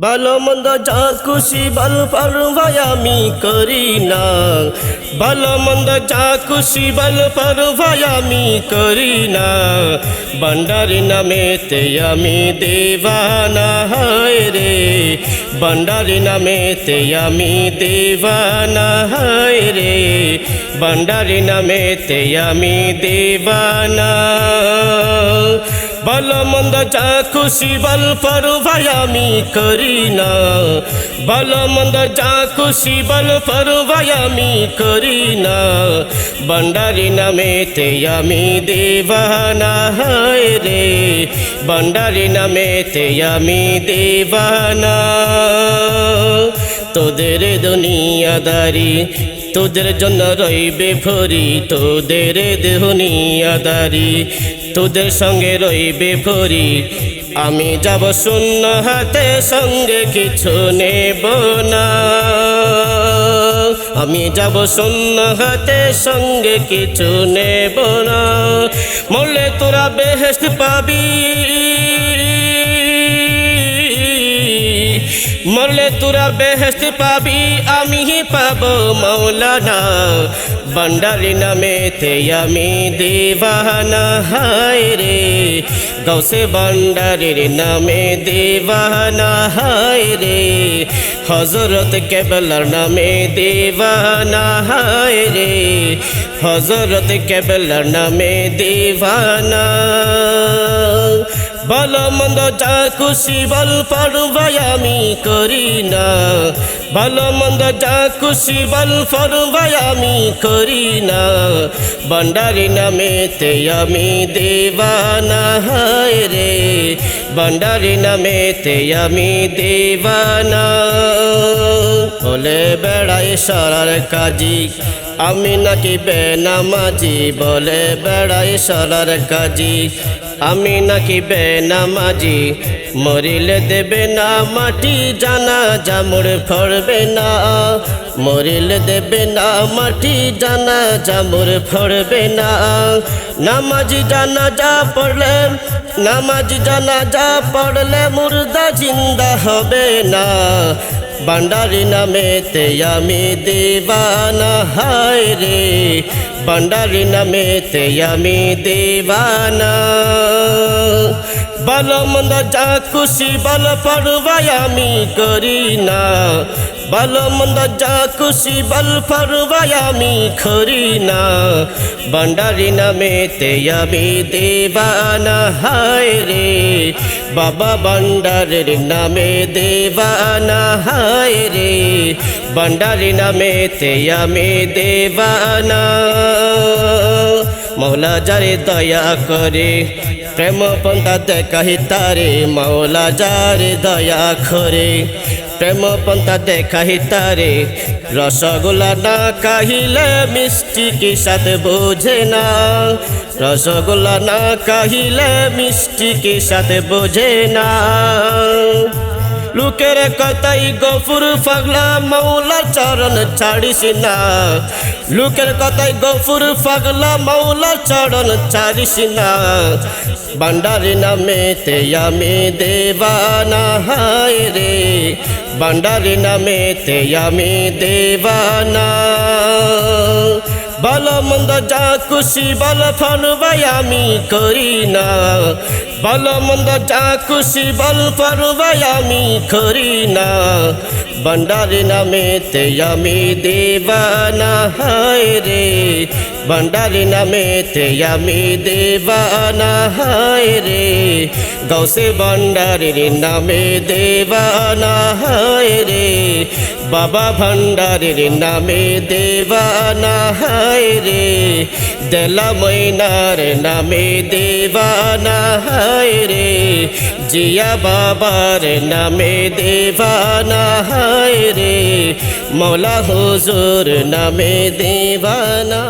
ভালো মন্দ যা খুশি বল ভাই আমি করি না। ভালো মন্দ যা খুশি বল ভাই আমি করি না। বন্ডারি নামেতে আমি দেবানা হায় রে। বন্ডারি নামেতে আমি দেবানা হায় রে। বন্ডারি নামেতে আমি দেবানা ভালো মন্দ যা খুশি বল পরু ভাই আমি করি না ভালো মন্দ যা খুশি বল পরু ভাই আমি করি না বন্ডারি নামেতে আমি দেবানা হায় রে বন্ডারি নামেতে আমি দেবানা তোদের দুনিয়াদারি তোদের জন্য রইবে ভরি তোদের দুনিয়াদারি তোদের সঙ্গে রইবে ভরি। আমি যাব শূন্য হাতে, সঙ্গে কিছু নেব না। আমি যাব শূন্য হাতে, সঙ্গে কিছু নেব না। মরলে তোরা বেহেস্ত পাবি। মরলে তোরা বেহেস্ত পাবি আমি পাবো মৌলানা। বন্ডারি নামেতে আমি দেবানা, হায় রে। গৌসে বন্ডারির নামে দেবানা, হায় রে। হজরত কেবলার নামে দেবানা, হায় রে। হজরত কেবলার নামে দেবানা। ভালো মন্দ যা খুশি বল ভাই আমি করি না। ভালো মন্দ যা খুশি বল ভাই আমি করি না। বন্ডারি নামেতে আমি দেবানা হায় রে। বন্ডারি নামেতে আমি দেবানা। বলে, বেড়াই সরার কাজী। আমি নাকি বেনামাজি বলে, বেড়াই সরার কাজী। আমি নাকি বেনামাজি, মরিলে দেবে না মাটি, জানা জামুর ফড়বে না। মরিলে দেবে না মাটি, জানা জামুর ফড়বে না। নামাজি জানা যা পড়লে, নামাজি জানা যা পড়লে মুর্দা জিন্দা হবে না। বান্ডারি নামেতে আমি দেবানা হায় রে বান্ডারি নামেতে আমি দেবানা ভালো মন্দ যা খুশি বল পড়ুবাই আমি করি না ভালো মন্দ যা খুশি বল পড়বাই আমি করি না বান্ডারি নামেতে আমি দেবানা, হায় রে। বাবা বান্ডারের নামে দেবানা, হায় রে। বান্ডারি নামেতে আমি দেবানা। মৌলা যারে দয়া করে প্রেম পন্থা দেখাহি তারে। মৌলা যারে দয়া করে প্রেম পন্থা দেখাই তারে, রসগোল্লা না কাহিলে মিষ্টি কি সাথে বোঝে না? রসগোল্লা না কাহিলে মিষ্টি কি সাথে বোঝে না? লোকের কথাই গফুর পাগলা মৌলা চরণ ছাড়িস না লোকের কথাই গফুর পাগলা মৌলা চরণ ছাড়িস না বান্ডারি নামেতে আমি দেবানা হায় রে বান্ডারি নামেতে আমি দেবানা ভালো মন্দ যা খুশি বল ফল আমি করি না ভালো মন্দ যা খুশি বল ভাই আমি করি না বন্ডারি নামেতে আমি দেবানা, হায় রে। বন্ডারি নামেতে আমি দেবানা, হায় রে। গৌসে বন্ডারির নামে দেবানা, হায় রে। বাবা ভণ্ডারির নামে দেবানা, হায় রে। দেলা ময়নার নামে দেবানা হায় রে জিয়া বাবার নামে দেবানা হায় রে মৌলা হুজুর নামে দেবানা